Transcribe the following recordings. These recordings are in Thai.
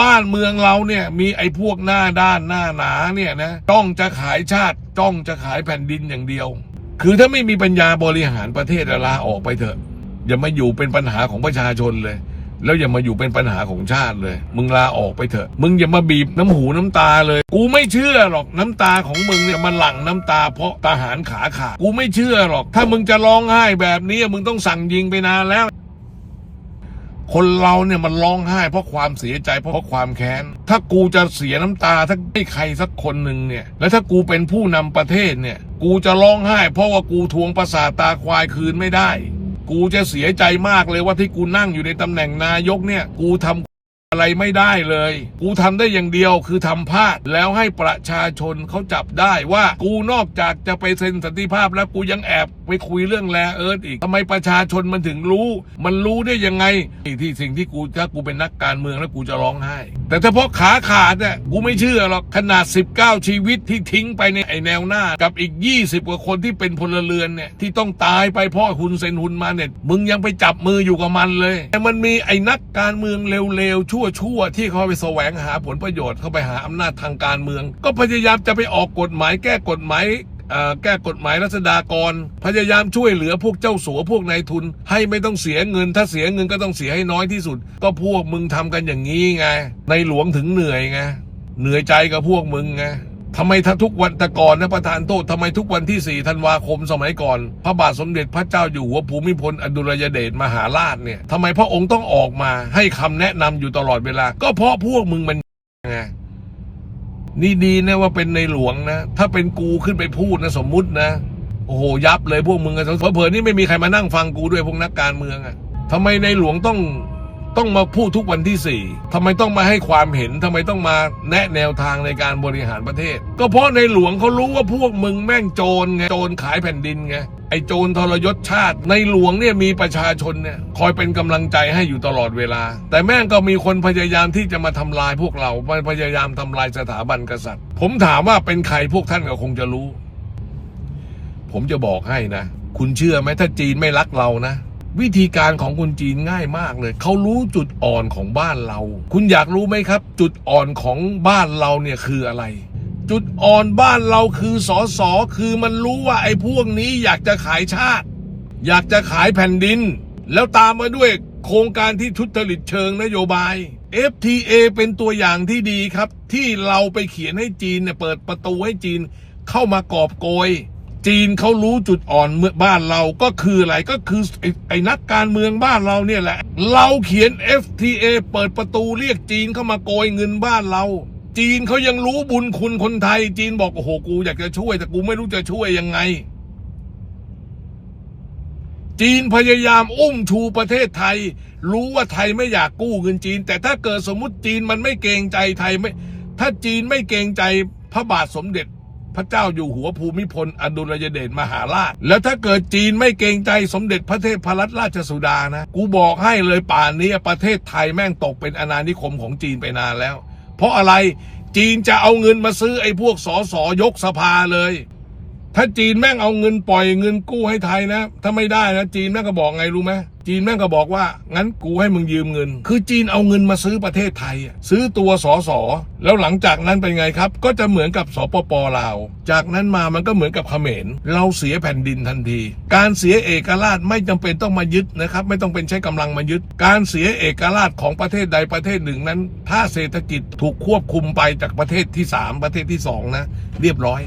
บ้านเมืองเราเนี่ยมีไอ้พวกหน้าด้านหน้าหนาเนี่ยนะจ้องจะขายชาติจ้องจะขายแผ่นดินอย่างเดียว คือถ้าไม่มีปัญญาบริหารประเทศอะลาออกไปเถอะ อย่ามาอยู่เป็นปัญหาของประชาชนเลย แล้วอย่ามาอยู่เป็นปัญหาของชาติเลย มึงลาออกไปเถอะ มึงอย่ามาบีบน้ำหูน้ำตาเลย กูไม่เชื่อหรอกน้ำตาของมึงเนี่ยมันหลั่งน้ำตาเพราะทหารขาขาดกูไม่เชื่อหรอก ถ้ามึงจะร้องไห้แบบนี้มึงต้องสั่งยิงไปนานแล้ว คนเราเนี่ยมันร้องไห้เพราะความเสียใจเพราะความแค้น ถ้ากูจะเสียน้ำตาถ้าให้ใครสักคนหนึ่งเนี่ย แล้วถ้ากูเป็นผู้นำประเทศเนี่ย กูจะร้องไห้ เพราะว่ากูทวงประสาตาควายคืนไม่ได้ กูจะเสียใจมากเลยว่าที่กูนั่งอยู่ในตำแหน่งนายกเนี่ย กูทำ อะไรไม่ได้เลย กูทำได้อย่างเดียวคือทำพลาดแล้วให้ประชาชนเขาจับได้ว่ากูนอกจากจะไปเซ็นสันติภาพแล้วกูยังแอบไปคุยเรื่องแลเอิร์ธอีกทำไมประชาชนมันถึงรู้ มันรู้ได้ยังไงที่สิ่งที่กูถ้ากูเป็นนักการเมืองแล้วกูจะร้องไห้ แต่ถ้าพาะขาขาดเนี่ยกูไม่เชื่อหรอกขนาด 19 ชีวิตที่ทิ้งไปในไอแนวหน้า กับอีก 20 กว่าคนที่เป็นพลเรือนเนี่ยที่ต้องตายไปเพราะหุนเซนหุนมาเนี่ยมึงยังไปจับมืออยู่กับมันเลย แต่มันมีไอ้นักการเมืองเร็วๆชั่วๆที่เขาไปแสวงหาผลประโยชน์เข้าไปหาอำนาจทางการเมือง ก็พยายามจะไปออกกฎหมายแก้กฎหมายอ่อแก้กฎหมายรัษฎากร พยายามช่วยเหลือพวกเจ้าสัวพวกนายทุน ให้ไม่ต้องเสียเงิน ถ้าเสียเงินก็ต้องเสียให้น้อยที่สุด ก็พวกมึงทำกันอย่างนี้ไง ในหลวงถึงเหนื่อยไง เหนื่อยใจกับพวกมึงไง ทำไมถ้าทุกวันต่ก่อนนะประธานโทษทำไมทุกวันที่ 4 ธันวาคมสมัยก่อน พระบาทสมเด็จพระเจ้าอยู่หัวภูมิพลอดุลยเดชมหาราชเนี่ยทำไมพระองค์ต้องออกมาให้คำแนะนำอยู่ตลอดเวลา ก็เพราะพวกมึงมันไงนี่ดีนะว่าเป็นในหลวงนะ ถ้าเป็นกูขึ้นไปพูดนะสมมุตินะ โอ้โหยับเลยพวกมึงอะเผลอๆนี่ไม่มีใครมานั่งฟังกูด้วยพวกนักการเมืองอะทำไมในหลวงต้อง ต้องมาพูดทุกวันที่สี่ทำไมต้องมาให้ความเห็นทำไมต้องมาแนะแนวทางในการบริหารประเทศ ก็เพราะในหลวงเขารู้ว่าพวกมึงแม่งโจรไง โจรขายแผ่นดินไง ไอโจรทรยศชาติ ในหลวงเนี่ยมีประชาชนเนี่ยคอยเป็นกำลังใจให้อยู่ตลอดเวลา แต่แม่งก็มีคนพยายามที่จะมาทำลายพวกเราพยายามทำลายสถาบันกษัตริย์ ผมถามว่าเป็นใครพวกท่านก็คงจะรู้ ผมจะบอกให้นะ คุณเชื่อไหมถ้าจีนไม่รักเรานะ วิธีการของคนจีนง่ายมากเลย เขารู้จุดอ่อนของบ้านเรา คุณอยากรู้ไหมครับ จุดอ่อนของบ้านเราเนี่ยคืออะไร จุดอ่อนบ้านเราคือสอสอคือมันรู้ว่าไอ้พวกนี้อยากจะขายชาติ อยากจะขายแผ่นดิน แล้วตามมาด้วยโครงการที่ทุจริตเชิงนโยบาย FTA เป็นตัวอย่างที่ดีครับ ที่เราไปเขียนให้จีนเนี่ยเปิดประตูให้จีนเข้ามากอบโกย จีนเขารู้จุดอ่อนเมื่อบ้านเราก็คืออะไรก็คือไอ้ไอนักการเมืองบ้านเราเนี่ยแหละ เราเขียน FTA เปิดประตูเรียกจีนเข้ามาโกยเงินบ้านเรา จีนเขายังรู้บุญคุณคนไทย จีนบอกโอ้โหกูอยากจะช่วย แต่กูไม่รู้จะช่วยยังไง จีนพยายามอุ้มชูประเทศไทย รู้ว่าไทยไม่อยากกู้เงินจีน แต่ถ้าเกิดสมมติจีนมันไม่เกรงใจไทยไม่ ถ้าจีนไม่เกรงใจพระบาทสมเด็จ พระเจ้าอยู่หัวภูมิพลอดุลยเดชมหาราช แล้วถ้าเกิดจีนไม่เกรงใจสมเด็จพระเทพรัตนราชสุดานะ กูบอกให้เลยป่านนี้ประเทศไทยแม่งตกเป็นอาณานิคมของจีนไปนานแล้ว เพราะอะไรจีนจะเอาเงินมาซื้อไอ้พวกสอสอยกสภาเลย ถ้าจีนแม่งเอาเงินปล่อยเงินกู้ให้ไทยนะ ถ้าไม่ได้นะจีนแม่งก็บอกไงรู้ไหมจีนแม่งก็บอกว่างั้นกูให้มึงยืมเงิน คือจีนเอาเงินมาซื้อประเทศไทย ซื้อตัวสอสอแล้วหลังจากนั้นเป็นไงครับ ก็จะเหมือนกับสปปลาว จากนั้นมามันก็เหมือนกับเขมร เราเสียแผ่นดินทันที การเสียเอกราชไม่จำเป็นต้องมายึดนะครับ ไม่ต้องเป็นใช้กำลังมายึด การเสียเอกราชของประเทศใดประเทศหนึ่งนั้น ถ้าเศรษฐกิจถูกควบคุมไปจากประเทศที่สามประเทศที่สองนะเรียบร้อย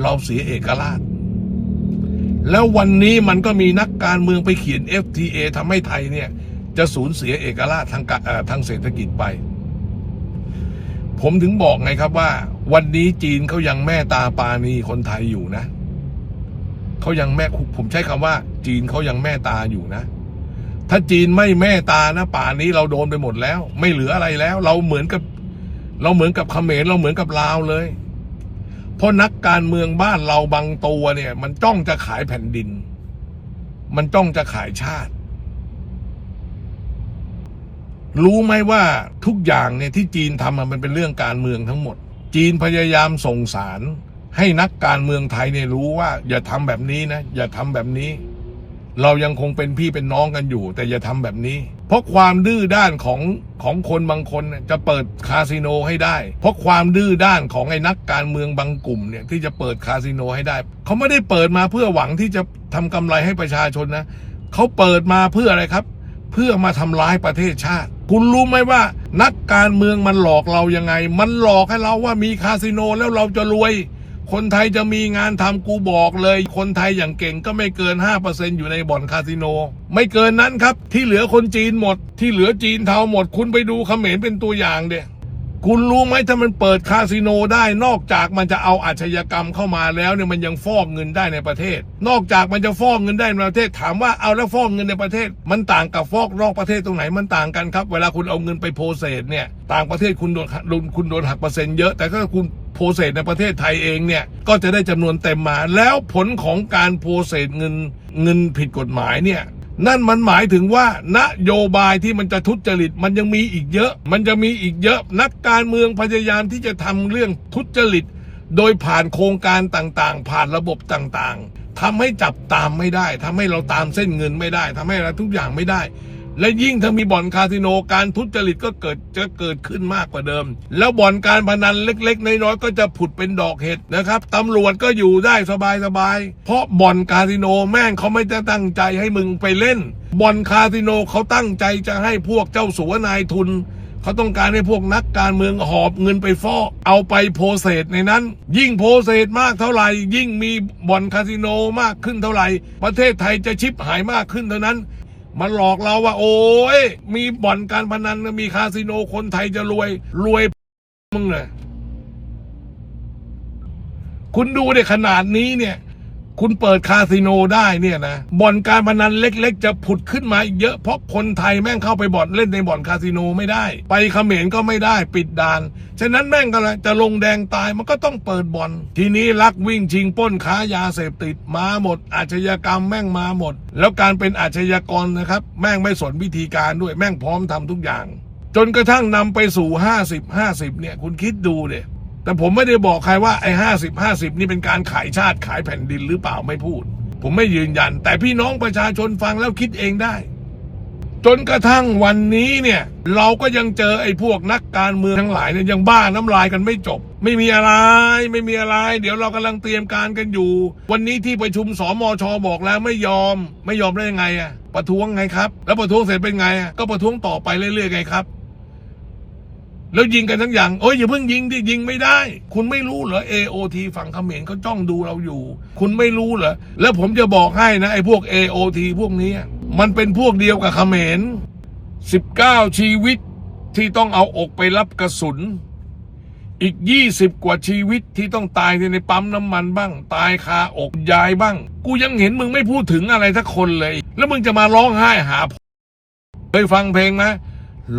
เราเสียเอกราช แล้ววันนี้มันก็มีนักการเมืองไปเขียน FTA ทำให้ไทยเนี่ย จะสูญเสียเอกราชทางกะเอ่อทางเศรษฐกิจไป ผมถึงบอกไงครับว่า วันนี้จีนเขายังแม่ตาปานีคนไทยอยู่นะเขายังแม่ผมใช้คำว่า จีนเขายังแม่ตาอยู่นะถ้าจีนไม่แม่ตานะป่านี้เราโดนไปหมดแล้ว ไม่เหลืออะไรแล้ว เราเหมือนกับ เราเหมือนกับเขมรเราเหมือนกับลาวเลย เพราะนักการเมืองบ้านเราบางตัวเนี่ย มันจ้องจะขายแผ่นดิน มันจ้องจะขายชาติ รู้ไหมว่าทุกอย่างเนี่ยที่จีนทำมันเป็นเรื่องการเมืองทั้งหมด จีนพยายามส่งสารให้นักการเมืองไทยเนี่ยรู้ว่า อย่าทำแบบนี้นะ อย่าทำแบบนี้ เรายังคงเป็นพี่เป็นน้องกันอยู่ แต่อย่าทำแบบนี้ เพราะความดื้อด้านของของคนบางคนจะเปิดคาสิโนให้ได้ เพราะความดื้อด้านของไอ้นักการเมืองบางกลุ่มเนี่ยที่จะเปิดคาสิโนให้ได้ เขาไม่ได้เปิดมาเพื่อหวังที่จะทำกำไรให้ประชาชนนะเขาเปิดมาเพื่ออะไรครับ เพื่อมาทำร้ายประเทศชาติ คุณรู้ไหมว่า นักการเมืองมันหลอกเรายังไง มันหลอกให้เราว่ามีคาสิโนแล้วเราจะรวย คนไทยจะมีงานทำกูบอกเลย คนไทยอย่างเก่งก็ไม่เกิน 5%อยู่ในบ่อนคาสิโน ไม่เกินนั้นครับ ที่เหลือคนจีนหมด ที่เหลือจีนเทาหมด คุณไปดูเขมรเป็นตัวอย่างเดียคุณรู้ไหมถ้ามันเปิดคาสิโนได้นอกจากมันจะเอาอาชญากรรมเข้ามาแล้วเนี่ยมันยังฟอกเงินได้ในประเทศ นอกจากมันจะฟอกเงินได้ในประเทศถามว่าเอาแล้วฟอกเงินในประเทศ มันต่างกับฟอกนอกประเทศตรงไหนมันต่างกันครับ เวลาคุณเอาเงินไปโพเซสเนี่ยต่างประเทศคุณโดนคุณโดนหักเปอร์เซ็นต์เยอะแต่ถ้าคุณ เซสในประเทศไทยเองเนี่ยก็จะได้จำนวนเต็มมา แล้วผลของการโพเซสเงินเงินผิดกฎหมายเนี่ยนั่นมันหมายถึงว่านโยบายที่มันจะทุจริตมันยังมีอีกเยอะ มันจะมีอีกเยอะ นักการเมืองพยายามที่จะทำเรื่องทุจริต โดยผ่านโครงการต่างๆ ผ่านระบบต่างๆทำให้จับตามไม่ได้ทำให้เราตามเส้นเงินไม่ได้ทำให้เราทุกอย่างไม่ได้ และยิ่งถ้ามีบ่อนคาสิโนการทุจริตก็เกิดจะเกิดขึ้นมากกว่าเดิม แล้วบ่อนการพนันเล็กๆน้อยๆก็จะผุดเป็นดอกเห็ดนะครับตำรวจก็อยู่ได้สบายๆเพราะบ่อนคาสิโนแม่งเขาไม่ได้ตั้งใจให้มึงไปเล่นบ่อนคาสิโนเขาตั้งใจจะให้พวกเจ้าสัวนายทุนเขาต้องการให้พวกนักการเมืองหอบเงินไปฟอกเอาไปโพเซสในนั้น ยิ่งโพเซสมากเท่าไหร่ ยิ่งมีบ่อนคาสิโนมากขึ้นเท่าไหร่ ประเทศไทยจะชิบหายมากขึ้นเท่านั้น มันหลอกเราว่า โอ้ยมีบ่อนการพนันมีคาสิโนคนไทยจะรวย รวยมึงเลยคุณดูในขนาดนี้เนี่ย คุณเปิดคาสิโนได้เนี่ยนะบ่อนการพนันเล็ก ๆ จะผุดขึ้นมาอีกเยอะเพราะคนไทยแม่งเข้าไปบ่อนเล่นในบ่อนคาสิโนไม่ได้ ไปเขมรก็ไม่ได้ปิดด่าน ฉะนั้นแม่งก็เลยจะลงแดงตายมันก็ต้องเปิดบ่อน ทีนี้ลักวิ่งชิงป้นค้ายาเสพติดมาหมด อาชญากรรมแม่งมาหมด แล้วการเป็นอาชญากรนะครับ แม่งไม่สนวิธีการด้วยแม่งพร้อมทำทุกอย่าง จนกระทั่งนำไปสู่ 50 50เนี่ยคุณคิดดูเ่ย แต่ผมไม่ได้บอกใครว่าไอ้ห้าสิบห้าสิบนี่เป็นการขายชาติขายแผ่นดินหรือเปล่าไม่พูด ผมไม่ยืนยัน แต่พี่น้องประชาชนฟังแล้วคิดเองได้ จนกระทั่งวันนี้เนี่ย เราก็ยังเจอไอ้พวกนักการเมืองทั้งหลายเนี่ยยังบ้าน้ำลายกันไม่จบ ไม่มีอะไร ไม่มีอะไร เดี๋ยวเรากำลังเตรียมการกันอยู่ วันนี้ที่ประชุมสมชบอกแล้วไม่ยอม ไม่ยอมได้ยังไงอะประท้วงไงครับ แล้วประท้วงเสร็จเป็นไงอะก็ประท้วงต่อไปเรื่อยๆไงครับ แล้วยิงกันทั้งอย่างโอ้ยอย่าเพิ่งยิงดิยิงไม่ได้ คุณไม่รู้เหรอ AOT ฝั่งเขมรเขาจ้องดูเราอยู่ คุณไม่รู้เหรอ แล้วผมจะบอกให้นะไอ้พวก AOT พวกนี้มันเป็นพวกเดียวกับเขมร 19 ชีวิตที่ต้องเอาอกไปรับกระสุน อีก 20 กว่าชีวิตที่ต้องตายในปั๊มน้ำมันบ้าง ตายคาอกยายบ้าง กูยังเห็นมึงไม่พูดถึงอะไรสักคนเลย แล้วมึงจะมาร้องไห้หาเคยฟังเพลงไหม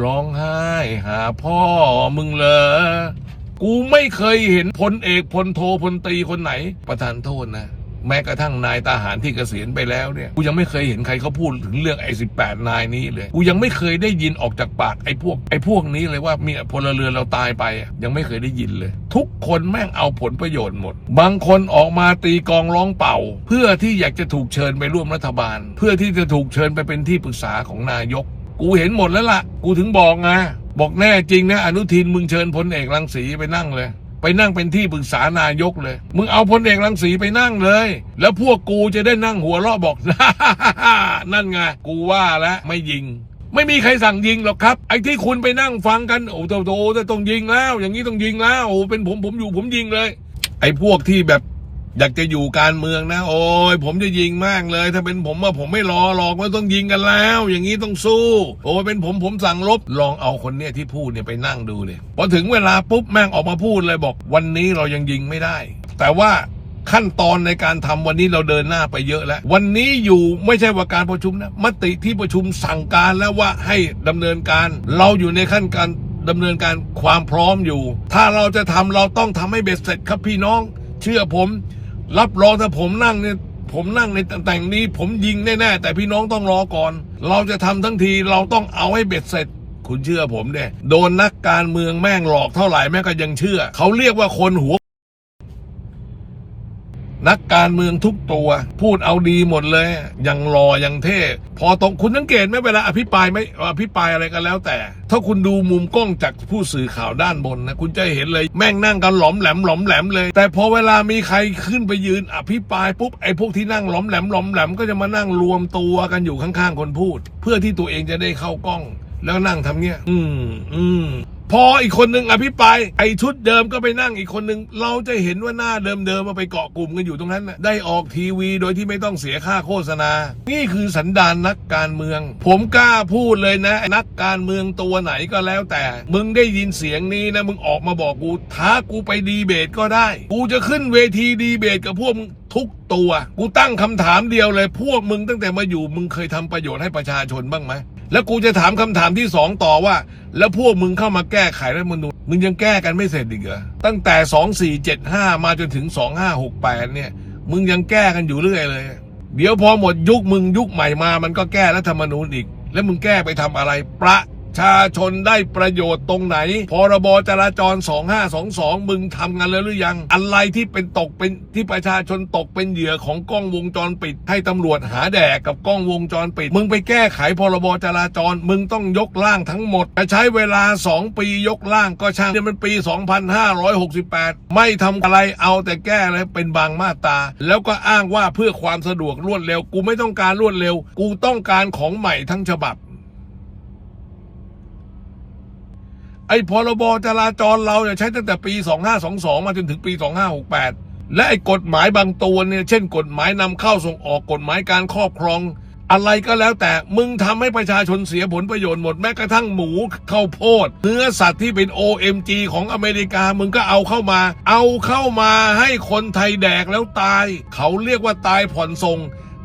ร้องไห้หาพ่อมึงเหรอ กูไม่เคยเห็นพลเอกพลโทพลตรีคนไหน ประธานโทษนะ แม้กระทั่งนายทหารที่เกษียณไปแล้วเนี่ย กูยังไม่เคยเห็นใครเขาพูดถึงเรื่องไอ้สิบแปดนายนี้เลย กูยังไม่เคยได้ยินออกจากปากไอ้พวกไอ้พวกนี้เลยว่ามีพลเรือนเราตายไป ยังไม่เคยได้ยินเลย ทุกคนแม่งเอาผลประโยชน์หมด บางคนออกมาตีกองร้องเป่า เพื่อที่อยากจะถูกเชิญไปร่วมรัฐบาล เพื่อที่จะถูกเชิญไปเป็นที่ปรึกษาของนายก กูเห็นหมดแล้วล่ะ กูถึงบอกไงบอกแน่จริงนะอนุทินมึงเชิญพลเอกรังสีไปนั่งเลย ไปนั่งเป็นที่ปรึกษานายกเลย มึงเอาพลเอกรังสีไปนั่งเลย แล้วพวกกูจะได้นั่งหัวเราะบอกนั่นไงกูว่าแล้วไม่ยิง ไม่มีใครสั่งยิงหรอกครับ ไอ้ที่คุณไปนั่งฟังกันโอ้โหโตต้องยิงแล้ว อย่างนี้ต้องยิงแล้วโอ้เป็นผมผมอยู่ผมยิงเลย ไอ้พวกที่แบบ อยากจะอยู่การเมืองนะ โอ้ยผมจะยิงมากเลย ถ้าเป็นผมว่าผมไม่รอหรอกว่าต้องยิงกันแล้ว อย่างนี้ต้องสู้ โอ้ยเป็นผมผมสั่งลบลองเอาคนเนี้ยที่พูดเนี่ยไปนั่งดูเลยพอถึงเวลาปุ๊บแม่งออกมาพูดเลยบอก วันนี้เรายังยิงไม่ได้ แต่ว่าขั้นตอนในการทำวันนี้เราเดินหน้าไปเยอะแล้ว วันนี้อยู่ไม่ใช่ว่าการประชุมนะมติที่ประชุมสั่งการแล้วว่าให้ดำเนินการ เราอยู่ในขั้นการดำเนินการความพร้อมอยู่ ถ้าเราจะทำเราต้องทำให้เบ็ดเสร็จครับพี่น้อง เชื่อผม รับรองถ้าผมนั่งเนี่ยผมนั่งในแต่งนี้ ผมยิงแน่ๆแต่พี่น้องต้องรอก่อน เราจะทำทั้งทีเราต้องเอาให้เบ็ดเสร็จ คุณเชื่อผมเด้โดนนักการเมืองแม่งหลอกเท่าไหร่แม่งก็ยังเชื่อ เขาเรียกว่าคนหัว นักการเมืองทุกตัว พูดเอาดีหมดเลยย่างรออย่างเท่ พอตรงคุณสังเกตไหมเวลาอภิปรายไม่อภิปรายอะไรกันแล้วแต่ ถ้าคุณดูมุมกล้องจากผู้สื่อข่าวด้านบนนะคุณจะเห็นเลยแม่งนั่งกันหลอมแหลมหลอมแหลมเลย แต่พอเวลามีใครขึ้นไปยืนอภิปรายปุ๊บไอ้พวกที่นั่งหลอมแหลมหลอมแหลมก็จะมานั่งรวมตัวกันอยู่ข้างๆคนพูด เพื่อที่ตัวเองจะได้เข้ากล้อง แล้วนั่งทำเงี้ย อืมอืม พออีกคนหนึ่งอภิปรายไอ้ชุดเดิมก็ไปนั่งอีกคนหนึ่งเราจะเห็นว่าหน้าเดิมๆมาไปเกาะกลุ่มกันอยู่ตรงนั้นนะได้ออกทีวีโดยที่ไม่ต้องเสียค่าโฆษณา นี่คือสันดานนักการเมือง ผมกล้าพูดเลยนะ นักการเมืองตัวไหนก็แล้วแต่ มึงได้ยินเสียงนี้นะ มึงออกมาบอกกูท้ากูไปดีเบตก็ได้ กูจะขึ้นเวทีดีเบตกับพวกมึงทุกตัว กูตั้งคำถามเดียวเลย พวกมึงตั้งแต่มาอยู่มึงเคยทำประโยชน์ให้ประชาชนบ้างไหม แล้วกูจะถามคำถามที่สองต่อว่า แล้วพวกมึงเข้ามาแก้ไขรัฐมนูญมึงยังแก้กันไม่เสร็จอีกเหรอตั้งแต่สองสี่เจ็ดห้ามาจนถึงสองห้าหกแปดเนี่ย มึงยังแก้กันอยู่เรื่อยเลย เดี๋ยวพอหมดยุคมึงยุคใหม่มา มันก็แก้รัฐธรรมนูญอีก แล้วมึงแก้ไปทำอะไรประ ชาชนได้ประโยชน์ตรงไหน พรบจราจร 2522 มึงทำกันแล้วหรือยัง อะไรที่เป็นตกเป็นที่ประชาชนตกเป็นเหยื่อของกล้องวงจรปิด ให้ตำรวจหาแดกกับกล้องวงจรปิด มึงไปแก้ไขพรบจราจร มึงต้องยกร่างทั้งหมดจะใช้เวลา 2 ปียกร่างก็ช่างเนี่ยมันปี 2568 ไม่ทำอะไรเอาแต่แก้เลยเป็นบางมาตราแล้วก็อ้างว่าเพื่อความสะดวกรวดเร็ว กูไม่ต้องการรวดเร็ว กูต้องการของใหม่ทั้งฉบับ ไอ้พรบจราจรเราเนี่ยใช้ตั้งแต่ปี 2522 มาจนถึงปี 2568 และไอ้กฎหมายบางตัวเนี่ยเช่น กฎหมายนำเข้าส่งออกกฎหมายการครอบครอง อะไรก็แล้วแต่มึงทำให้ประชาชนเสียผลประโยชน์หมดแม้กระทั่งหมูข้าวโพดเนื้อสัตว์ที่เป็น OMG ของอเมริกามึงก็เอาเข้ามา เอาเข้ามาให้คนไทยแดกแล้วตาย เขาเรียกว่าตายผ่อนส่ง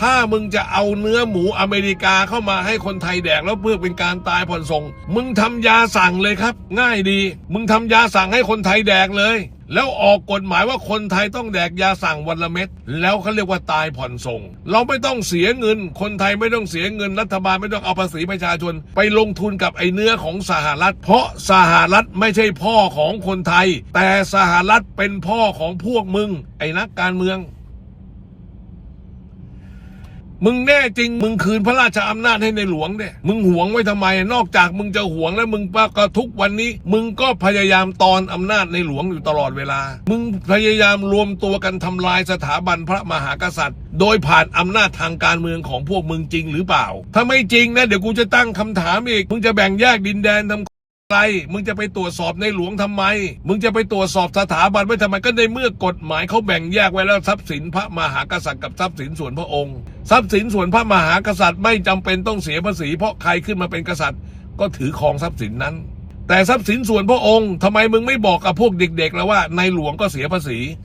ถ้ามึงจะเอาเนื้อหมูอเมริกาเข้ามาให้คนไทยแดกแล้วเพื่อเป็นการตายผ่อนส่ง มึงทำยาสั่งเลยครับ ง่ายดี มึงทำยาสั่งให้คนไทยแดกเลย แล้วออกกฎหมายว่าคนไทยต้องแดกยาสั่งวันละเม็ดแล้วเขาเรียกว่าตายผ่อนส่ง เราไม่ต้องเสียเงิน คนไทยไม่ต้องเสียเงินรัฐบาลไม่ต้องเอาภาษีประชาชน ไปลงทุนกับไอ้เนื้อของสหรัฐ เพราะสหรัฐไม่ใช่พ่อของคนไทย แต่สหรัฐเป็นพ่อของพวกมึง ไอ้นักการเมือง มึงแน่จริง มึงคืนพระราชอำนาจให้ในหลวงเนี่ยมึงหวงไว้ทำไม นอกจากมึงจะหวงแล้วมึงก็ทุกวันนี้ มึงก็พยายามตอนอำนาจในหลวงอยู่ตลอดเวลา มึงพยายามรวมตัวกันทำลายสถาบันพระมหากษัตริย์ โดยผ่านอำนาจทางการเมืองของพวกมึงจริงหรือเปล่า ถ้าไม่จริงนะเดี๋ยวกูจะตั้งคำถามอีก มึงจะแบ่งแยกดินแดนทำ ไร มึงจะไปตรวจสอบในหลวงทำไม มึงจะไปตรวจสอบสถาบันไว้ทำไมก็ในเมื่อกฎหมายเขาแบ่งแยกไว้แล้วทรัพย์สินพระมหากษัตริย์กับทรัพย์สินส่วนพระองค์ ทรัพย์สินส่วนพระมหากษัตริย์ไม่จำเป็นต้องเสียภาษี เพราะใครขึ้นมาเป็นกษัตริย์ ก็ถือครองทรัพย์สินนั้น แต่ทรัพย์สินส่วนพระองค์ทำไมมึงไม่บอกกับพวกเด็กๆแล้วว่าในหลวงก็เสียภาษี